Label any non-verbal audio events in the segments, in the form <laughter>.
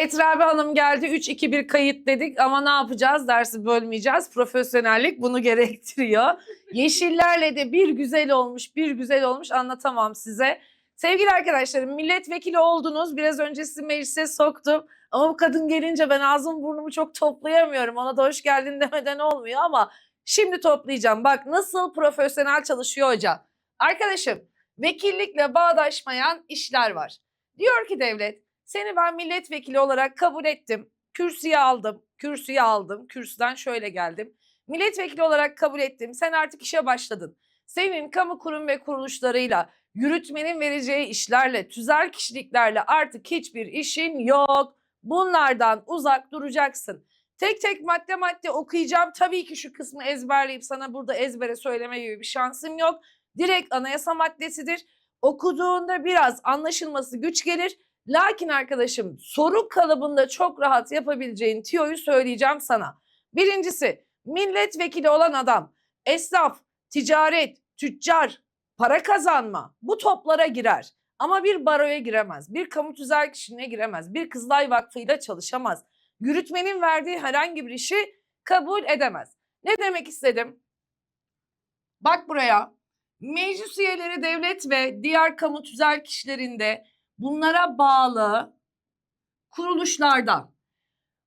Etrabi Hanım geldi 3-2-1 kayıt dedik ama ne yapacağız? Dersi bölmeyeceğiz. Profesyonellik bunu <laughs> gerektiriyor. Yeşillerle de bir güzel olmuş, bir güzel olmuş anlatamam size. Sevgili arkadaşlarım milletvekili oldunuz. Biraz önce sizi meclise soktum. Ama bu kadın gelince ben ağzım burnumu çok toplayamıyorum. Ona da hoş geldin <laughs> demeden olmuyor ama şimdi toplayacağım. Bak nasıl profesyonel çalışıyor hoca. Arkadaşım vekillikle bağdaşmayan işler var. Diyor ki devlet seni ben milletvekili olarak kabul ettim. Kürsüye aldım. Kürsüye aldım. Kürsüden şöyle geldim. Milletvekili olarak kabul ettim. Sen artık işe başladın. Senin kamu kurum ve kuruluşlarıyla, yürütmenin vereceği işlerle, tüzel kişiliklerle artık hiçbir işin yok. Bunlardan uzak duracaksın. Tek tek madde madde okuyacağım. Tabii ki şu kısmı ezberleyip sana burada ezbere söyleme gibi bir şansım yok. Direkt anayasa maddesidir. Okuduğunda biraz anlaşılması güç gelir. Lakin arkadaşım soru kalıbında çok rahat yapabileceğin tiyoyu söyleyeceğim sana. Birincisi milletvekili olan adam, esnaf, ticaret, tüccar, para kazanma bu toplara girer. Ama bir baroya giremez, bir kamu tüzel kişiliğine giremez, bir Kızılay Vakfı'yla çalışamaz. Yürütmenin verdiği herhangi bir işi kabul edemez. Ne demek istedim? Bak buraya. Meclis üyeleri devlet ve diğer kamu tüzel kişilerinde bunlara bağlı kuruluşlardan.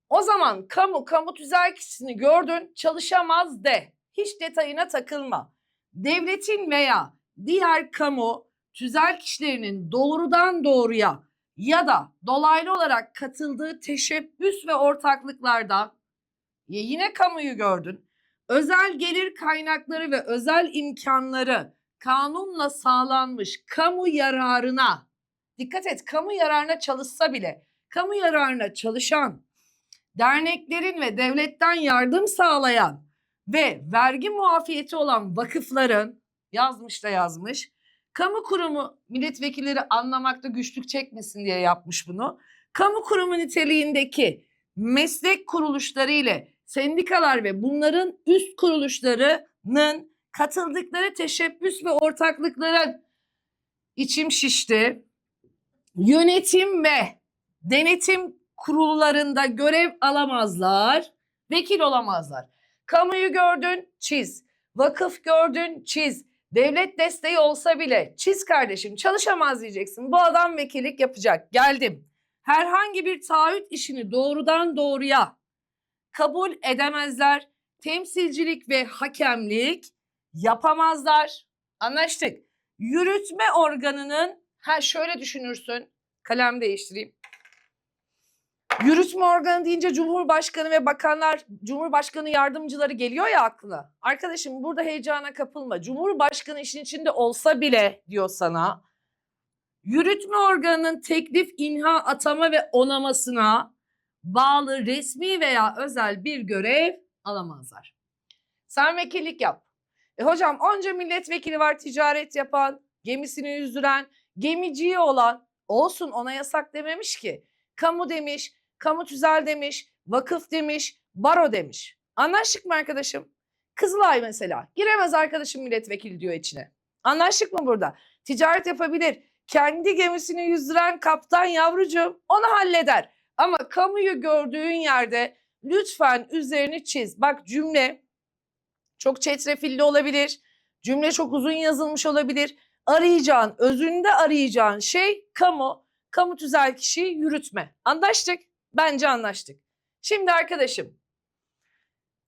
O zaman kamu, kamu tüzel kişisini gördün çalışamaz de. Hiç detayına takılma. Devletin veya diğer kamu tüzel kişilerinin doğrudan doğruya ya da dolaylı olarak katıldığı teşebbüs ve ortaklıklarda ya yine kamuyu gördün. Özel gelir kaynakları ve özel imkanları kanunla sağlanmış kamu yararına dikkat et kamu yararına çalışsa bile kamu yararına çalışan derneklerin ve devletten yardım sağlayan ve vergi muafiyeti olan vakıfların yazmış da yazmış kamu kurumu milletvekilleri anlamakta güçlük çekmesin diye yapmış bunu. Kamu kurumu niteliğindeki meslek kuruluşları ile sendikalar ve bunların üst kuruluşlarının katıldıkları teşebbüs ve ortaklıkların içim şişti. Yönetim ve denetim kurullarında görev alamazlar, vekil olamazlar. Kamuyu gördün, çiz. Vakıf gördün, çiz. Devlet desteği olsa bile çiz kardeşim çalışamaz diyeceksin. Bu adam vekillik yapacak. Geldim. Herhangi bir taahhüt işini doğrudan doğruya kabul edemezler. Temsilcilik ve hakemlik yapamazlar. Anlaştık. Yürütme organının ha şöyle düşünürsün. Kalem değiştireyim. Yürütme organı deyince Cumhurbaşkanı ve bakanlar, Cumhurbaşkanı yardımcıları geliyor ya aklına. Arkadaşım burada heyecana kapılma. Cumhurbaşkanı işin içinde olsa bile diyor sana. Yürütme organının teklif, inha, atama ve onamasına bağlı resmi veya özel bir görev alamazlar. Sen vekillik yap. E hocam onca milletvekili var ticaret yapan, gemisini yüzdüren, gemiciyi olan olsun ona yasak dememiş ki. Kamu demiş, kamu tüzel demiş, vakıf demiş, baro demiş. Anlaştık mı arkadaşım? Kızılay mesela giremez arkadaşım milletvekili diyor içine. Anlaştık mı burada? Ticaret yapabilir. Kendi gemisini yüzdüren kaptan yavrucuğum onu halleder. Ama kamuyu gördüğün yerde lütfen üzerini çiz. Bak cümle çok çetrefilli olabilir. Cümle çok uzun yazılmış olabilir. Arayacağın, özünde arayacağın şey kamu, kamu tüzel kişiyi yürütme. Anlaştık? Bence anlaştık. Şimdi arkadaşım,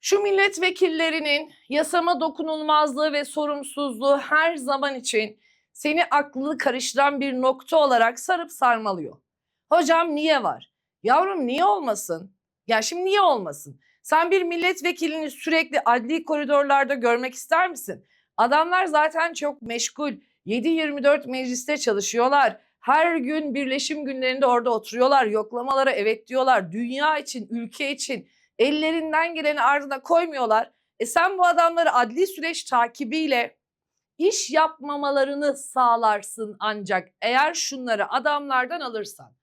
şu milletvekillerinin yasama dokunulmazlığı ve sorumsuzluğu her zaman için seni aklını karıştıran bir nokta olarak sarıp sarmalıyor. Hocam niye var? Yavrum niye olmasın? Ya şimdi niye olmasın? Sen bir milletvekilini sürekli adli koridorlarda görmek ister misin? Adamlar zaten çok meşgul. 7-24 mecliste çalışıyorlar. Her gün birleşim günlerinde orada oturuyorlar. Yoklamalara evet diyorlar. Dünya için, ülke için ellerinden geleni ardına koymuyorlar. E sen bu adamları adli süreç takibiyle iş yapmamalarını sağlarsın ancak eğer şunları adamlardan alırsan.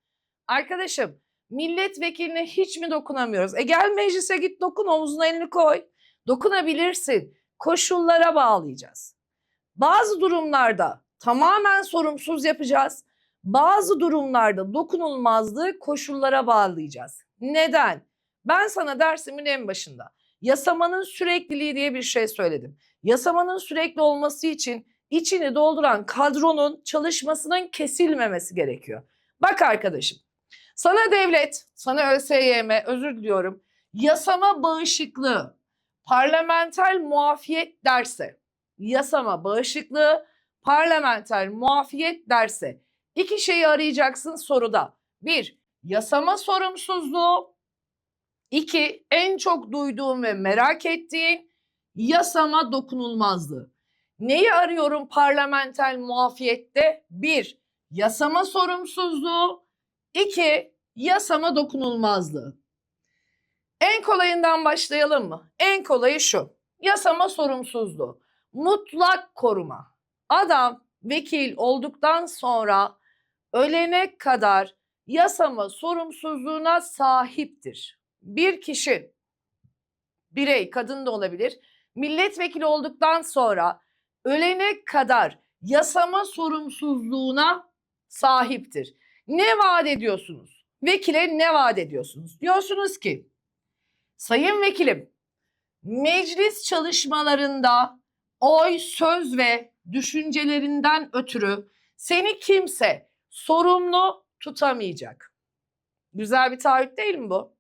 Arkadaşım milletvekiline hiç mi dokunamıyoruz? E gel meclise git dokun omzuna elini koy. Dokunabilirsin. Koşullara bağlayacağız. Bazı durumlarda tamamen sorumsuz yapacağız. Bazı durumlarda dokunulmazlığı koşullara bağlayacağız. Neden? Ben sana dersimin en başında yasamanın sürekliliği diye bir şey söyledim. Yasamanın sürekli olması için içini dolduran kadronun çalışmasının kesilmemesi gerekiyor. Bak arkadaşım, sana devlet, sana ÖSYM, özür diliyorum, yasama bağışıklığı, parlamenter muafiyet derse, yasama bağışıklığı, parlamenter muafiyet derse iki şeyi arayacaksın soruda. Bir, yasama sorumsuzluğu. İki, en çok duyduğum ve merak ettiğin yasama dokunulmazlığı. Neyi arıyorum parlamenter muafiyette? Bir, yasama sorumsuzluğu. İki, yasama dokunulmazlığı. En kolayından başlayalım mı? En kolayı şu. Yasama sorumsuzluğu. Mutlak koruma. Adam vekil olduktan sonra ölene kadar yasama sorumsuzluğuna sahiptir. Bir kişi, birey, kadın da olabilir, milletvekili olduktan sonra ölene kadar yasama sorumsuzluğuna sahiptir. Ne vaat ediyorsunuz? Vekile ne vaat ediyorsunuz? Diyorsunuz ki, sayın vekilim, meclis çalışmalarında oy, söz ve düşüncelerinden ötürü seni kimse sorumlu tutamayacak. Güzel bir taahhüt değil mi bu?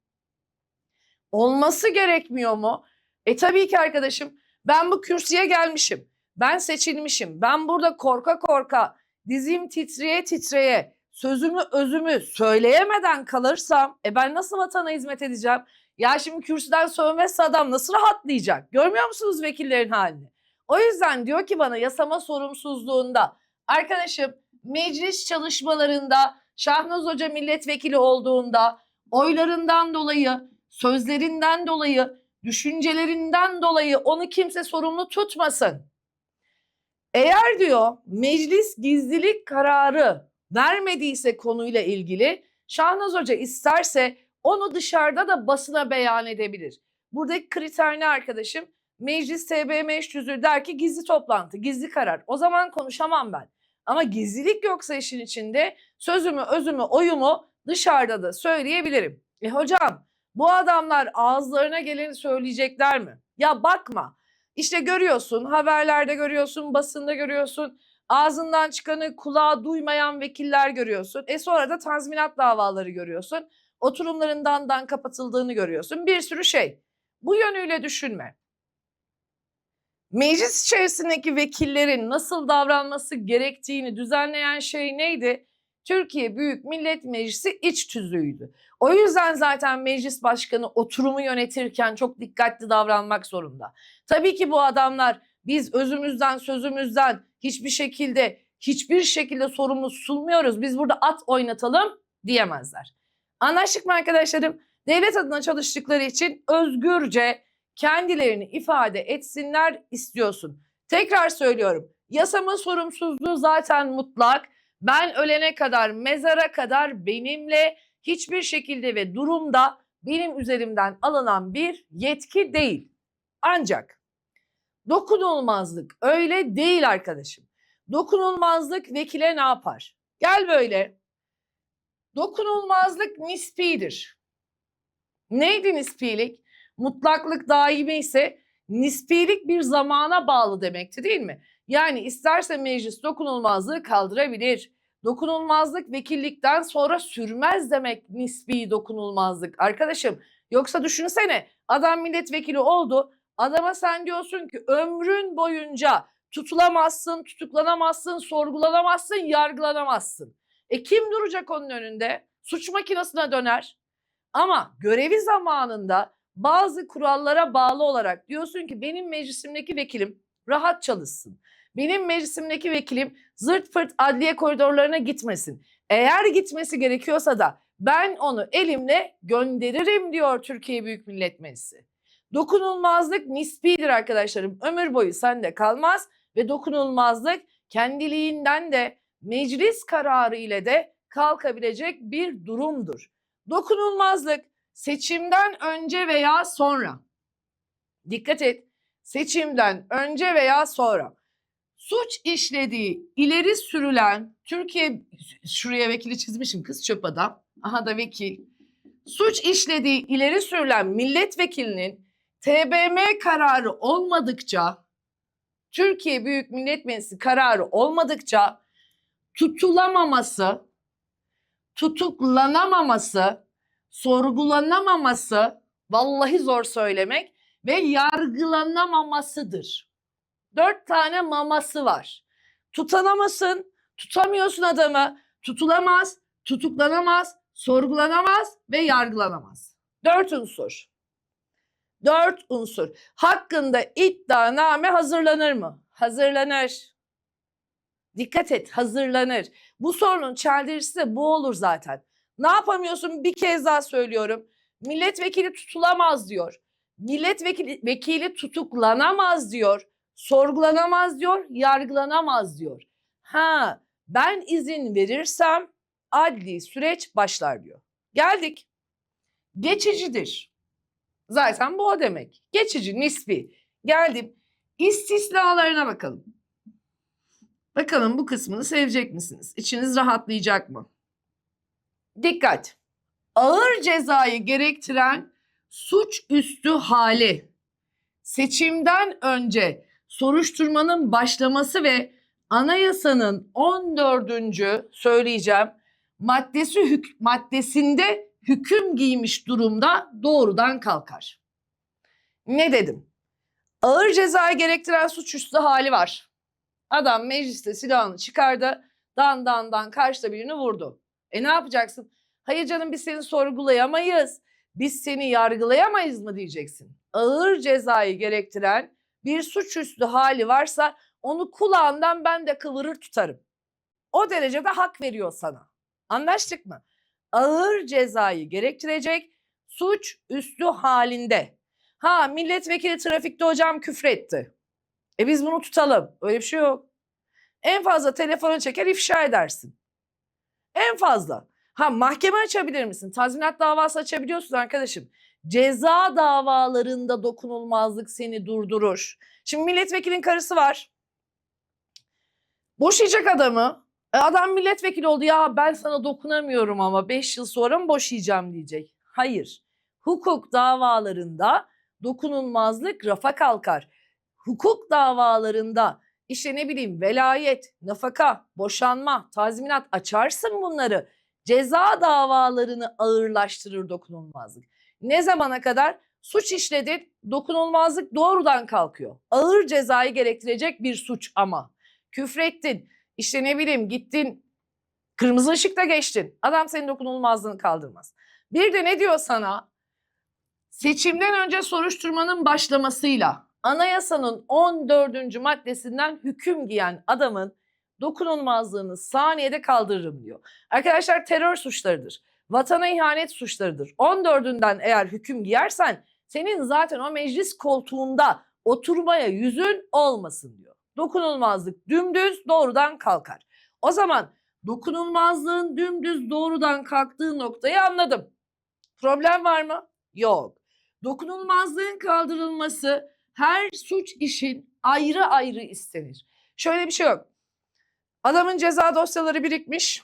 Olması gerekmiyor mu? E tabii ki arkadaşım ben bu kürsüye gelmişim. Ben seçilmişim. Ben burada korka korka dizim titreye titreye sözümü özümü söyleyemeden kalırsam e ben nasıl vatana hizmet edeceğim? Ya şimdi kürsüden sövmezse adam nasıl rahatlayacak? Görmüyor musunuz vekillerin halini? O yüzden diyor ki bana yasama sorumsuzluğunda arkadaşım meclis çalışmalarında Şahnaz Hoca milletvekili olduğunda oylarından dolayı, sözlerinden dolayı, düşüncelerinden dolayı onu kimse sorumlu tutmasın. Eğer diyor meclis gizlilik kararı vermediyse konuyla ilgili Şahnaz Hoca isterse onu dışarıda da basına beyan edebilir. Buradaki kriter ne arkadaşım? Meclis TBMM 300'ü der ki gizli toplantı, gizli karar. O zaman konuşamam ben. Ama gizlilik yoksa işin içinde sözümü, özümü, oyumu dışarıda da söyleyebilirim. E hocam bu adamlar ağızlarına geleni söyleyecekler mi? Ya bakma. İşte görüyorsun, haberlerde görüyorsun, basında görüyorsun. Ağzından çıkanı kulağa duymayan vekiller görüyorsun. E sonra da tazminat davaları görüyorsun. Oturumlarından dan kapatıldığını görüyorsun. Bir sürü şey. Bu yönüyle düşünme. Meclis içerisindeki vekillerin nasıl davranması gerektiğini düzenleyen şey neydi? Türkiye Büyük Millet Meclisi iç tüzüğüydü. O yüzden zaten meclis başkanı oturumu yönetirken çok dikkatli davranmak zorunda. Tabii ki bu adamlar biz özümüzden sözümüzden hiçbir şekilde hiçbir şekilde sorumlu sunmuyoruz. Biz burada at oynatalım diyemezler. Anlaştık mı arkadaşlarım? Devlet adına çalıştıkları için özgürce kendilerini ifade etsinler istiyorsun. Tekrar söylüyorum. Yasama sorumsuzluğu zaten mutlak. Ben ölene kadar, mezara kadar benimle hiçbir şekilde ve durumda benim üzerimden alınan bir yetki değil. Ancak dokunulmazlık öyle değil arkadaşım. Dokunulmazlık vekile ne yapar? Gel böyle. Dokunulmazlık nispidir. Neydi nispilik? Mutlaklık daimi ise nispilik bir zamana bağlı demekti değil mi? Yani isterse meclis dokunulmazlığı kaldırabilir. Dokunulmazlık vekillikten sonra sürmez demek nispi dokunulmazlık. Arkadaşım yoksa düşünsene adam milletvekili oldu. Adama sen diyorsun ki ömrün boyunca tutulamazsın, tutuklanamazsın, sorgulanamazsın, yargılanamazsın. E kim duracak onun önünde? Suç makinesine döner. Ama görevi zamanında bazı kurallara bağlı olarak diyorsun ki benim meclisimdeki vekilim rahat çalışsın. Benim meclisimdeki vekilim zırt pırt adliye koridorlarına gitmesin. Eğer gitmesi gerekiyorsa da ben onu elimle gönderirim diyor Türkiye Büyük Millet Meclisi. Dokunulmazlık nispidir arkadaşlarım. Ömür boyu sende kalmaz ve dokunulmazlık kendiliğinden de meclis kararı ile de kalkabilecek bir durumdur. Dokunulmazlık seçimden önce veya sonra. Dikkat et. Seçimden önce veya sonra. suç işlediği ileri sürülen Türkiye şuraya vekili çizmişim kız çöp adam. Aha da vekil. Suç işlediği ileri sürülen milletvekilinin TBMM kararı olmadıkça Türkiye Büyük Millet Meclisi kararı olmadıkça tutulamaması, tutuklanamaması, sorgulanamaması vallahi zor söylemek ve yargılanamamasıdır. Dört tane maması var. Tutanamasın, tutamıyorsun adamı, tutulamaz, tutuklanamaz, sorgulanamaz ve yargılanamaz. Dört unsur. Dört unsur. Hakkında iddianame hazırlanır mı? Hazırlanır. Dikkat et, hazırlanır. Bu sorunun çeldirisi de bu olur zaten. Ne yapamıyorsun? Bir kez daha söylüyorum. Milletvekili tutulamaz diyor. Milletvekili vekili tutuklanamaz diyor. Sorgulanamaz diyor, yargılanamaz diyor. Ha, ben izin verirsem adli süreç başlar diyor. Geldik. Geçicidir. Zaten bu o demek. Geçici, nispi. Geldim. İstisnalarına bakalım. Bakalım bu kısmını sevecek misiniz? İçiniz rahatlayacak mı? Dikkat. Ağır cezayı gerektiren suç üstü hali. Seçimden önce soruşturmanın başlaması ve anayasanın 14. söyleyeceğim maddesi hük maddesinde hüküm giymiş durumda doğrudan kalkar. Ne dedim? Ağır cezayı gerektiren suçüstü hali var. Adam mecliste silahını çıkardı. Dan dan dan karşıda birini vurdu. E ne yapacaksın? Hayır canım biz seni sorgulayamayız. Biz seni yargılayamayız mı diyeceksin. Ağır cezayı gerektiren bir suçüstü hali varsa onu kulağından ben de kıvırır tutarım. O derecede hak veriyor sana. Anlaştık mı? Ağır cezayı gerektirecek suç üstü halinde. Ha milletvekili trafikte hocam küfretti. E biz bunu tutalım. Öyle bir şey yok. En fazla telefona çeker ifşa edersin. En fazla. Ha mahkeme açabilir misin? Tazminat davası açabiliyorsun arkadaşım. Ceza davalarında dokunulmazlık seni durdurur. Şimdi milletvekilin karısı var. Boşayacak adamı. E, adam milletvekili oldu ya ben sana dokunamıyorum ama 5 yıl sonra mı boşayacağım diyecek. Hayır. Hukuk davalarında dokunulmazlık rafa kalkar. Hukuk davalarında işte ne bileyim velayet, nafaka, boşanma, tazminat açarsın bunları. Ceza davalarını ağırlaştırır dokunulmazlık. Ne zamana kadar? Suç işledin, dokunulmazlık doğrudan kalkıyor. Ağır cezayı gerektirecek bir suç ama. Küfrettin, işte ne bileyim gittin, kırmızı ışıkta geçtin. Adam senin dokunulmazlığını kaldırmaz. Bir de ne diyor sana? Seçimden önce soruşturmanın başlamasıyla anayasanın 14. maddesinden hüküm giyen adamın dokunulmazlığını saniyede kaldırırım diyor. Arkadaşlar terör suçlarıdır. Vatana ihanet suçlarıdır. 14'ünden eğer hüküm giyersen senin zaten o meclis koltuğunda oturmaya yüzün olmasın diyor. Dokunulmazlık dümdüz doğrudan kalkar. O zaman dokunulmazlığın dümdüz doğrudan kalktığı noktayı anladım. Problem var mı? Yok. Dokunulmazlığın kaldırılması her suç işin ayrı ayrı istenir. Şöyle bir şey yok. Adamın ceza dosyaları birikmiş.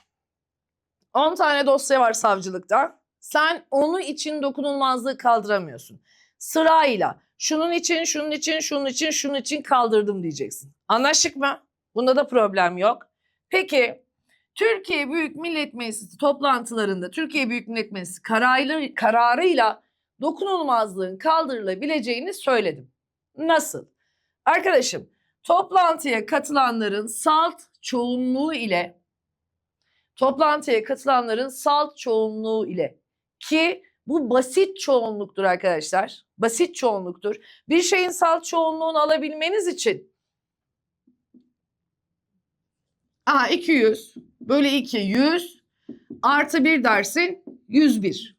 10 tane dosya var savcılıkta. Sen onu için dokunulmazlığı kaldıramıyorsun. Sırayla şunun için, şunun için, şunun için, şunun için kaldırdım diyeceksin. Anlaştık mı? Bunda da problem yok. Peki Türkiye Büyük Millet Meclisi toplantılarında Türkiye Büyük Millet Meclisi kararı, kararıyla dokunulmazlığın kaldırılabileceğini söyledim. Nasıl? Arkadaşım toplantıya katılanların salt çoğunluğu ile toplantıya katılanların salt çoğunluğu ile ki bu basit çoğunluktur arkadaşlar. Basit çoğunluktur. Bir şeyin salt çoğunluğunu alabilmeniz için Aha 200 bölü 2 100 artı 1 dersin 101.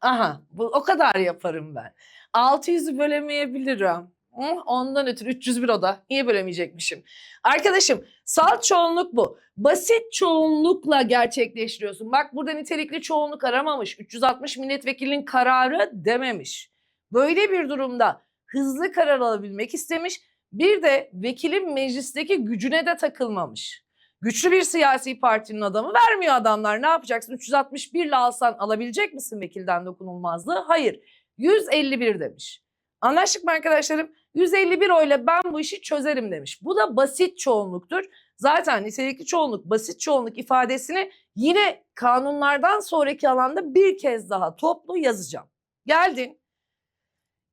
Aha bu o kadar yaparım ben. 600'ü bölemeyebilirim. Hı, Ondan ötürü 301 o da. Niye bölemeyecekmişim? Arkadaşım salt çoğunluk bu. Basit çoğunlukla gerçekleştiriyorsun. Bak burada nitelikli çoğunluk aramamış. 360 milletvekilinin kararı dememiş. Böyle bir durumda hızlı karar alabilmek istemiş Bir de vekilin meclisteki gücüne de takılmamış. Güçlü bir siyasi partinin adamı vermiyor adamlar. Ne yapacaksın? 361 ile alsan alabilecek misin vekilden dokunulmazlığı? Hayır. 151 demiş. Anlaştık mı arkadaşlarım? 151 oyla ben bu işi çözerim demiş. Bu da basit çoğunluktur. Zaten nitelikli çoğunluk, basit çoğunluk ifadesini yine kanunlardan sonraki alanda bir kez daha toplu yazacağım. Geldin.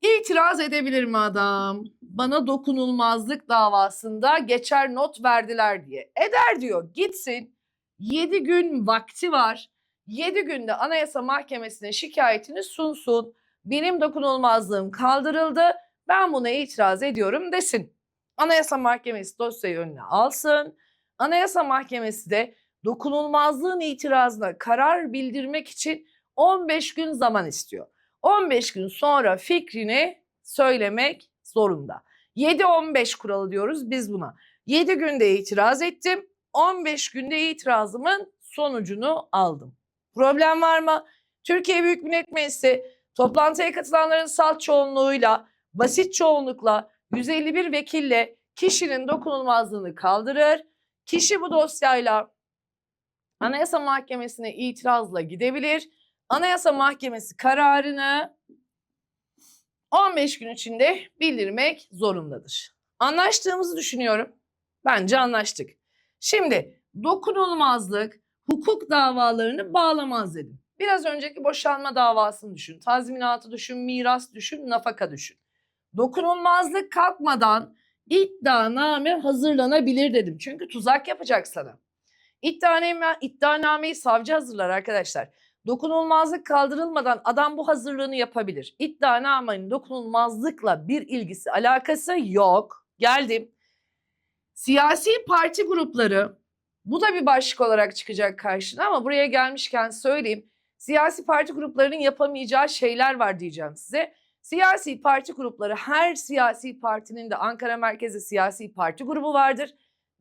İtiraz edebilir mi adam? Bana dokunulmazlık davasında geçer not verdiler diye. Eder diyor. Gitsin. 7 gün vakti var. 7 günde Anayasa Mahkemesi'ne şikayetini sunsun. Benim dokunulmazlığım kaldırıldı. Ben buna itiraz ediyorum desin. Anayasa Mahkemesi dosyayı önüne alsın. Anayasa Mahkemesi de dokunulmazlığın itirazına karar bildirmek için 15 gün zaman istiyor. 15 gün sonra fikrini söylemek zorunda. 7-15 kuralı diyoruz biz buna. 7 günde itiraz ettim. 15 günde itirazımın sonucunu aldım. Problem var mı? Türkiye Büyük Millet Meclisi toplantıya katılanların salt çoğunluğuyla, basit çoğunlukla 151 vekille kişinin dokunulmazlığını kaldırır. Kişi bu dosyayla Anayasa Mahkemesi'ne itirazla gidebilir. Anayasa Mahkemesi kararını 15 gün içinde bildirmek zorundadır. Anlaştığımızı düşünüyorum. Bence anlaştık. Şimdi dokunulmazlık hukuk davalarını bağlamaz dedim. Biraz önceki boşanma davasını düşün, tazminatı düşün, miras düşün, nafaka düşün. Dokunulmazlık kalkmadan iddianame hazırlanabilir dedim. Çünkü tuzak yapacak sana. İddianame, iddianameyi savcı hazırlar arkadaşlar. Dokunulmazlık kaldırılmadan adam bu hazırlığını yapabilir. İddianamenin dokunulmazlıkla bir ilgisi, alakası yok. Geldim. Siyasi parti grupları, bu da bir başlık olarak çıkacak karşına ama buraya gelmişken söyleyeyim. Siyasi parti gruplarının yapamayacağı şeyler var diyeceğim size. Siyasi parti grupları, her siyasi partinin de Ankara merkezi siyasi parti grubu vardır.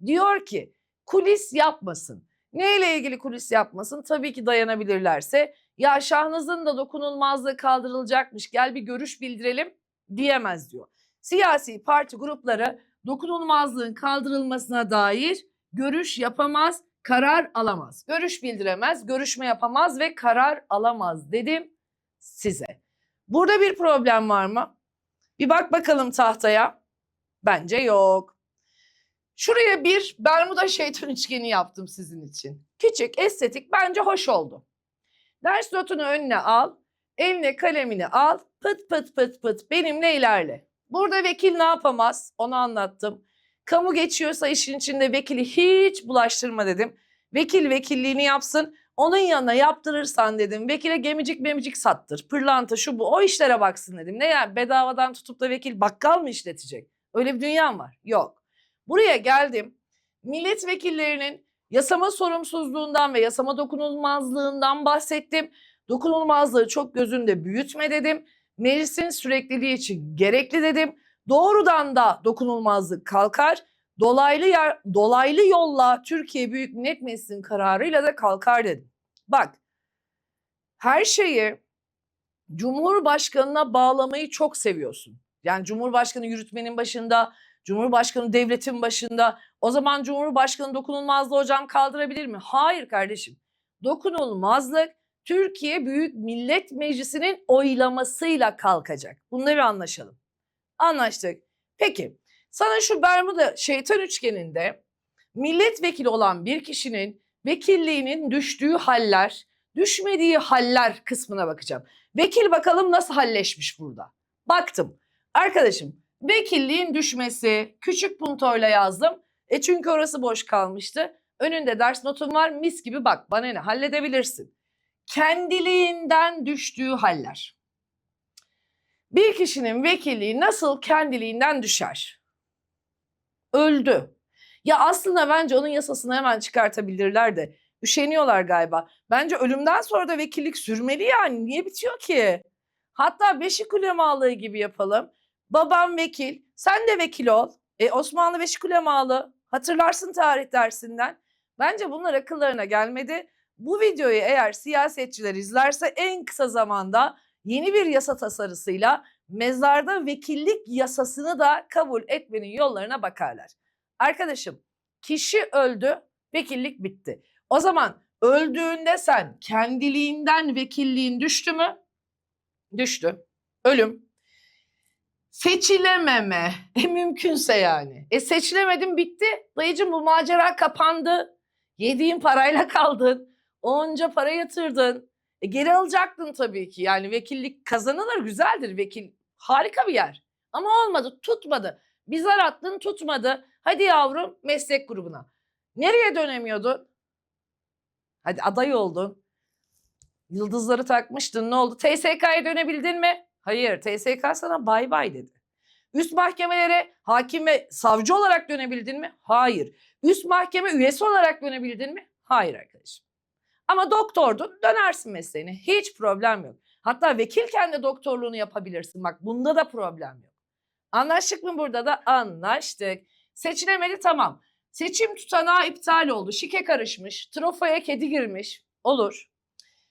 Diyor ki kulis yapmasın. Neyle ilgili kulis yapmasın? Tabii ki dayanabilirlerse. Ya Şahnaz'ın da dokunulmazlığı kaldırılacakmış gel bir görüş bildirelim diyemez diyor. Siyasi parti grupları dokunulmazlığın kaldırılmasına dair görüş yapamaz, karar alamaz. Görüş bildiremez, görüşme yapamaz ve karar alamaz dedim size. Burada bir problem var mı? Bir bak bakalım tahtaya. Bence yok. Şuraya bir Bermuda şeytan üçgeni yaptım sizin için. Küçük, estetik, bence hoş oldu. Ders notunu önüne al, eline kalemini al, pıt pıt pıt pıt benimle ilerle. Burada vekil ne yapamaz? Onu anlattım. Kamu geçiyorsa işin içinde vekili hiç bulaştırma dedim. Vekil vekilliğini yapsın. Onun yanına yaptırırsan dedim. Vekile gemicik memicik sattır. Pırlanta şu bu o işlere baksın dedim. Ne yani bedavadan tutup da vekil bakkal mı işletecek? Öyle bir dünya var. Yok. Buraya geldim. Milletvekillerinin yasama sorumsuzluğundan ve yasama dokunulmazlığından bahsettim. Dokunulmazlığı çok gözünde büyütme dedim. Meclisin sürekliliği için gerekli dedim. Doğrudan da dokunulmazlık kalkar. Dolaylı yer, dolaylı yolla Türkiye Büyük Millet Meclisi'nin kararıyla da kalkar dedim. Bak her şeyi Cumhurbaşkanına bağlamayı çok seviyorsun. Yani Cumhurbaşkanı yürütmenin başında, Cumhurbaşkanı devletin başında. O zaman Cumhurbaşkanı dokunulmazlığı hocam kaldırabilir mi? Hayır kardeşim. Dokunulmazlık Türkiye Büyük Millet Meclisi'nin oylamasıyla kalkacak. Bunları anlaşalım. Anlaştık. Peki sana şu Bermuda şeytan üçgeninde milletvekili olan bir kişinin vekilliğinin düştüğü haller, düşmediği haller kısmına bakacağım. Vekil bakalım nasıl halleşmiş burada. Baktım. Arkadaşım vekilliğin düşmesi küçük puntoyla yazdım. E çünkü orası boş kalmıştı. Önünde ders notum var mis gibi bak bana ne halledebilirsin. Kendiliğinden düştüğü haller. Bir kişinin vekilliği nasıl kendiliğinden düşer? Öldü. Ya aslında bence onun yasasını hemen çıkartabilirler de üşeniyorlar galiba. Bence ölümden sonra da vekillik sürmeli yani. Niye bitiyor ki? Hatta Beşik ulemalığı gibi yapalım. Babam vekil, sen de vekil ol. E, Osmanlı Beşik ulemalı. Hatırlarsın tarih dersinden. Bence bunlar akıllarına gelmedi. Bu videoyu eğer siyasetçiler izlerse en kısa zamanda yeni bir yasa tasarısıyla mezarda vekillik yasasını da kabul etmenin yollarına bakarlar. Arkadaşım kişi öldü, vekillik bitti. O zaman öldüğünde sen kendiliğinden vekilliğin düştü mü? Düştü. Ölüm. Seçilememe. E mümkünse yani. E seçilemedin bitti. Dayıcım bu macera kapandı. Yediğin parayla kaldın. Onca para yatırdın. E geri alacaktın tabii ki. Yani vekillik kazanılır güzeldir. Vekil harika bir yer. Ama olmadı tutmadı. Bir zar attın tutmadı. Hadi yavrum meslek grubuna. Nereye dönemiyordun? Hadi aday oldun. Yıldızları takmıştın ne oldu? TSK'ya dönebildin mi? Hayır TSK sana bay bay dedi. Üst mahkemelere hakim ve savcı olarak dönebildin mi? Hayır. Üst mahkeme üyesi olarak dönebildin mi? Hayır arkadaşım. Ama doktordun dönersin mesleğine. Hiç problem yok. Hatta vekilken de doktorluğunu yapabilirsin. Bak bunda da problem yok. Anlaştık mı burada da? Anlaştık. Seçilemedi tamam. Seçim tutanağı iptal oldu. Şike karışmış. Trofoya kedi girmiş. Olur.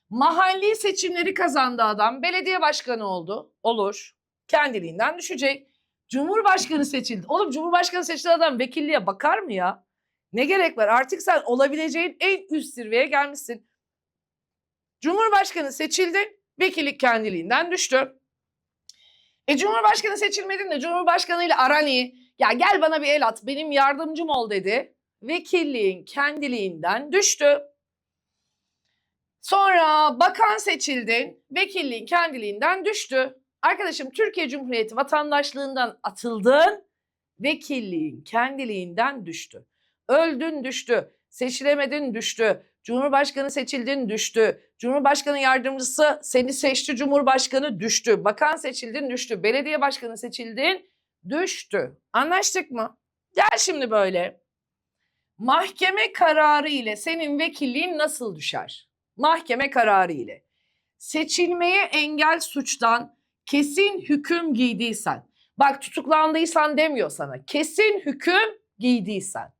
Mahalli seçimleri kazandı adam. Belediye başkanı oldu. Olur. Kendiliğinden düşecek. Cumhurbaşkanı seçildi. Oğlum Cumhurbaşkanı seçilen adam vekilliğe bakar mı ya? Ne gerek var? Artık sen olabileceğin en üst zirveye gelmişsin. Cumhurbaşkanı seçildi. Vekillik kendiliğinden düştü. E Cumhurbaşkanı seçilmedin de Cumhurbaşkanı ile aran. Ya gel bana bir el at benim yardımcım ol dedi. Vekilliğin kendiliğinden düştü. Sonra bakan seçildin. Vekilliğin kendiliğinden düştü. Arkadaşım Türkiye Cumhuriyeti vatandaşlığından atıldın. Vekilliğin kendiliğinden düştü. Öldün düştü. Seçilemedin düştü. Cumhurbaşkanı seçildin düştü. Cumhurbaşkanı yardımcısı seni seçti Cumhurbaşkanı düştü. Bakan seçildin düştü. Belediye başkanı seçildin düştü. Anlaştık mı? Gel şimdi böyle. Mahkeme kararı ile senin vekilliğin nasıl düşer? Mahkeme kararı ile. Seçilmeye engel suçtan kesin hüküm giydiysen. Bak tutuklandıysan demiyor sana. Kesin hüküm giydiysen.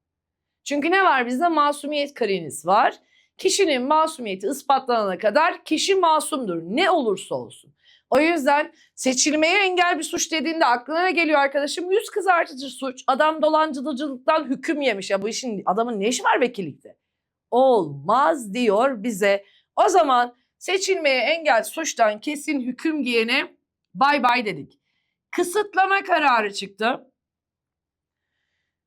Çünkü ne var bizde? Masumiyet karinesi var. Kişinin masumiyeti ispatlanana kadar kişi masumdur. Ne olursa olsun. O yüzden seçilmeye engel bir suç dediğinde aklına ne geliyor arkadaşım? Yüz kızartıcı suç. Adam dolandırıcılıktan hüküm yemiş. Ya bu işin adamın ne işi var vekillikte? Olmaz diyor bize. O zaman seçilmeye engel suçtan kesin hüküm giyene bay bay dedik. Kısıtlama kararı çıktı.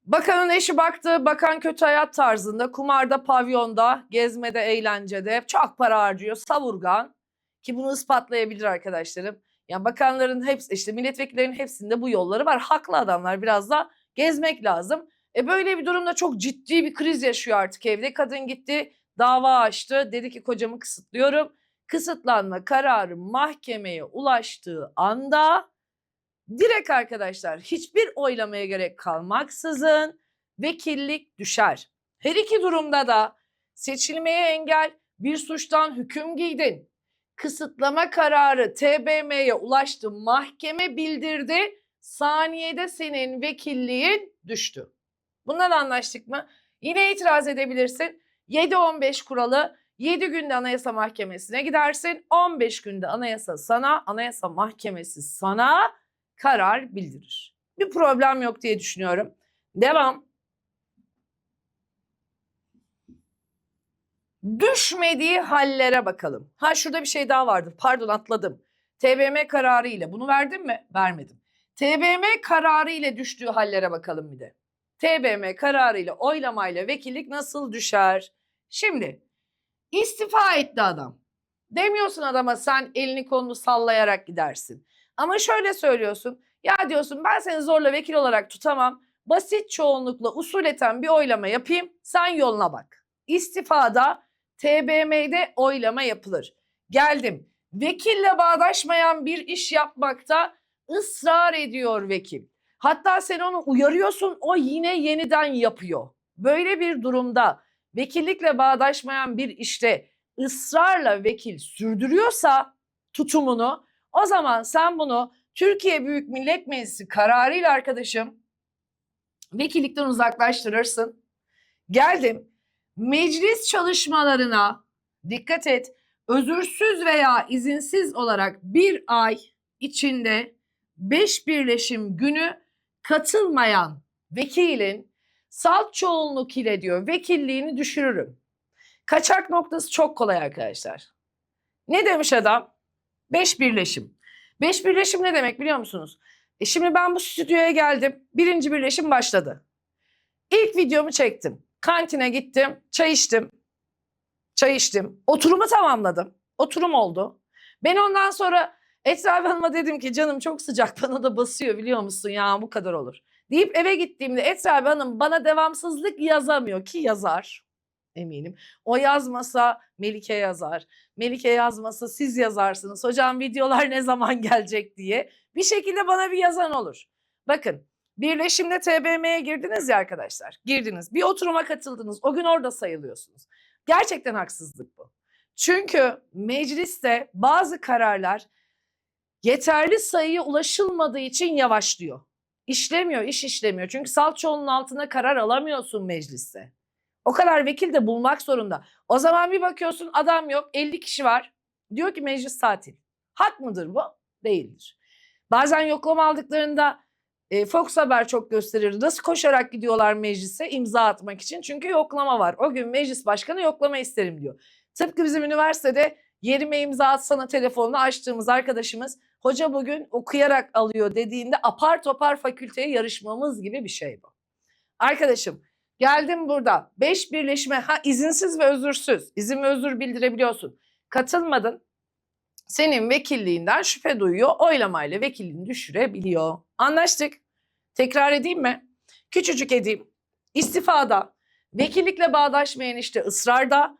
Bakanın eşi baktı, bakan kötü hayat tarzında, kumarda, pavyonda, gezmede, eğlencede çok para harcıyor, savurgan. Ki bunu ispatlayabilir arkadaşlarım. Yani bakanların hepsi, işte milletvekillerinin hepsinde bu yolları var. Haklı adamlar biraz da gezmek lazım. E böyle bir durumda çok ciddi bir kriz yaşıyor artık evde. Kadın gitti, dava açtı. Dedi ki kocamı kısıtlıyorum. Kısıtlanma kararı mahkemeye ulaştığı anda direkt arkadaşlar hiçbir oylamaya gerek kalmaksızın vekillik düşer. Her iki durumda da seçilmeye engel bir suçtan hüküm giydin. Kısıtlama kararı TBMM'ye ulaştı. Mahkeme bildirdi. Saniyede senin vekilliğin düştü. Bundan anlaştık mı? Yine itiraz edebilirsin. 7-15 kuralı 7 günde Anayasa Mahkemesi'ne gidersin. 15 günde Anayasa sana, Anayasa Mahkemesi sana karar bildirir. Bir problem yok diye düşünüyorum. Devam. Düşmediği hallere bakalım. Ha şurada bir şey daha vardı. Pardon atladım. TBMM kararı ile bunu verdim mi? Vermedim. TBMM kararı ile düştüğü hallere bakalım bir de. TBMM kararı ile oylamayla vekillik nasıl düşer? Şimdi istifa etti adam. Demiyorsun adama sen elini kolunu sallayarak gidersin. Ama şöyle söylüyorsun. Ya diyorsun ben seni zorla vekil olarak tutamam. Basit çoğunlukla usuleten bir oylama yapayım. Sen yoluna bak. İstifada TBMM'de oylama yapılır. Geldim. Vekille bağdaşmayan bir iş yapmakta ısrar ediyor vekil. Hatta sen onu uyarıyorsun o yine yeniden yapıyor. Böyle bir durumda vekillikle bağdaşmayan bir işte ısrarla vekil sürdürüyorsa tutumunu o zaman sen bunu Türkiye Büyük Millet Meclisi kararıyla arkadaşım vekillikten uzaklaştırırsın. Geldim meclis çalışmalarına dikkat et özürsüz veya izinsiz olarak bir ay içinde beş birleşim günü katılmayan vekilin salt çoğunluk ile diyor vekilliğini düşürürüm. Kaçak noktası çok kolay arkadaşlar. Ne demiş adam? Beş birleşim. Beş birleşim ne demek biliyor musunuz? E şimdi ben bu stüdyoya geldim. Birinci birleşim başladı. İlk videomu çektim. Kantine gittim. Çay içtim. Çay içtim. Oturumu tamamladım. Oturum oldu. Ben ondan sonra Esra Hanım'a dedim ki canım çok sıcak <laughs> bana da basıyor biliyor musun ya bu kadar olur. Deyip eve gittiğimde Esra Hanım bana devamsızlık yazamıyor ki yazar eminim. O yazmasa Melike yazar. Melike yazmasa siz yazarsınız. Hocam videolar ne zaman gelecek diye. Bir şekilde bana bir yazan olur. Bakın birleşimde TBM'ye girdiniz ya arkadaşlar. Girdiniz. Bir oturuma katıldınız. O gün orada sayılıyorsunuz. Gerçekten haksızlık bu. Çünkü mecliste bazı kararlar yeterli sayıya ulaşılmadığı için yavaşlıyor. İşlemiyor, iş işlemiyor. Çünkü salt çoğunluğun altına karar alamıyorsun mecliste. O kadar vekil de bulmak zorunda. O zaman bir bakıyorsun adam yok 50 kişi var. Diyor ki meclis tatil. Hak mıdır bu? Değildir. Bazen yoklama aldıklarında e, Fox Haber çok gösterir. Nasıl koşarak gidiyorlar meclise imza atmak için? Çünkü yoklama var. O gün meclis başkanı yoklama isterim diyor. Tıpkı bizim üniversitede yerime imza atsana telefonunu açtığımız arkadaşımız hoca bugün okuyarak alıyor dediğinde apar topar fakülteye yarışmamız gibi bir şey bu. Arkadaşım geldim burada 5 birleşme ha izinsiz ve özürsüz izin ve özür bildirebiliyorsun. Katılmadın senin vekilliğinden şüphe duyuyor oylamayla vekilliğini düşürebiliyor. Anlaştık. Tekrar edeyim mi? Küçücük edeyim. İstifada, vekillikle bağdaşmayan işte ısrarda,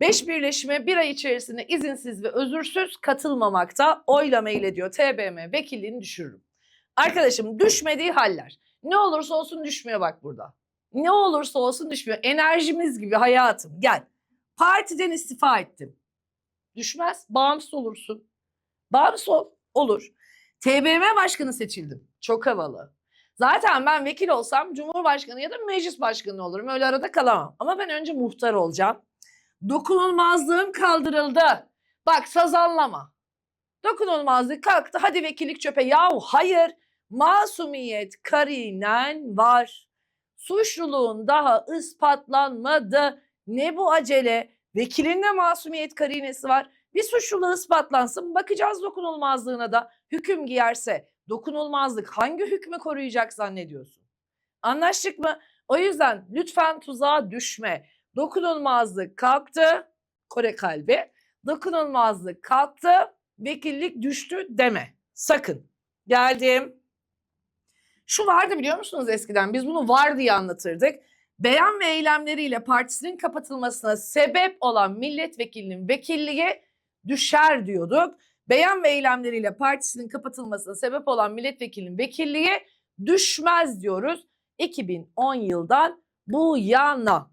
beş birleşime bir ay içerisinde izinsiz ve özürsüz katılmamakta oylama ile diyor TBM vekilliğini düşürürüm. Arkadaşım düşmediği haller. Ne olursa olsun düşmüyor bak burada. Ne olursa olsun düşmüyor. Enerjimiz gibi hayatım gel. Partiden istifa ettim. Düşmez. Bağımsız olursun. Bağımsız ol. Olur. TBMM başkanı seçildim. Çok havalı. Zaten ben vekil olsam cumhurbaşkanı ya da meclis başkanı olurum. Öyle arada kalamam. Ama ben önce muhtar olacağım. Dokunulmazlığım kaldırıldı. Bak sazanlama. Dokunulmazlık kalktı. Hadi vekillik çöpe. Yahu hayır. Masumiyet karinen var. Suçluluğun daha ispatlanmadı. Ne bu acele? Vekilin de masumiyet karinesi var. Bir suçluluğu ispatlansın. Bakacağız dokunulmazlığına da. Hüküm giyerse dokunulmazlık hangi hükmü koruyacak zannediyorsun? Anlaştık mı? O yüzden lütfen tuzağa düşme. Dokunulmazlık kalktı. Kore kalbi. Dokunulmazlık kalktı. Vekillik düştü deme. Sakın. Geldim. Şu vardı biliyor musunuz eskiden? Biz bunu var diye anlatırdık. Beyan ve eylemleriyle partisinin kapatılmasına sebep olan milletvekilinin vekilliği düşer diyorduk. Beyan ve eylemleriyle partisinin kapatılmasına sebep olan milletvekilinin vekilliği düşmez diyoruz. 2010 yıldan bu yana.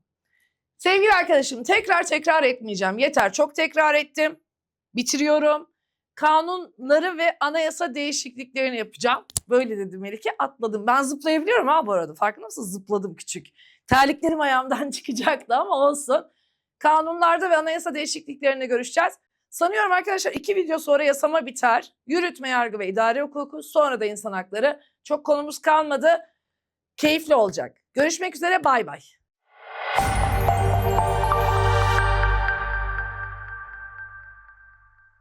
Sevgili arkadaşım tekrar tekrar etmeyeceğim. Yeter çok tekrar ettim. Bitiriyorum. Kanunları ve anayasa değişikliklerini yapacağım. Böyle dedi Melike atladım. Ben zıplayabiliyorum ha bu arada. Farkında mısın? Zıpladım küçük. Terliklerim ayağımdan <laughs> çıkacaktı ama olsun. Kanunlarda ve anayasa değişikliklerinde görüşeceğiz. Sanıyorum arkadaşlar iki video sonra yasama biter. Yürütme, yargı ve idare hukuku. Sonra da insan hakları. Çok konumuz kalmadı. Keyifli olacak. Görüşmek üzere bay bay.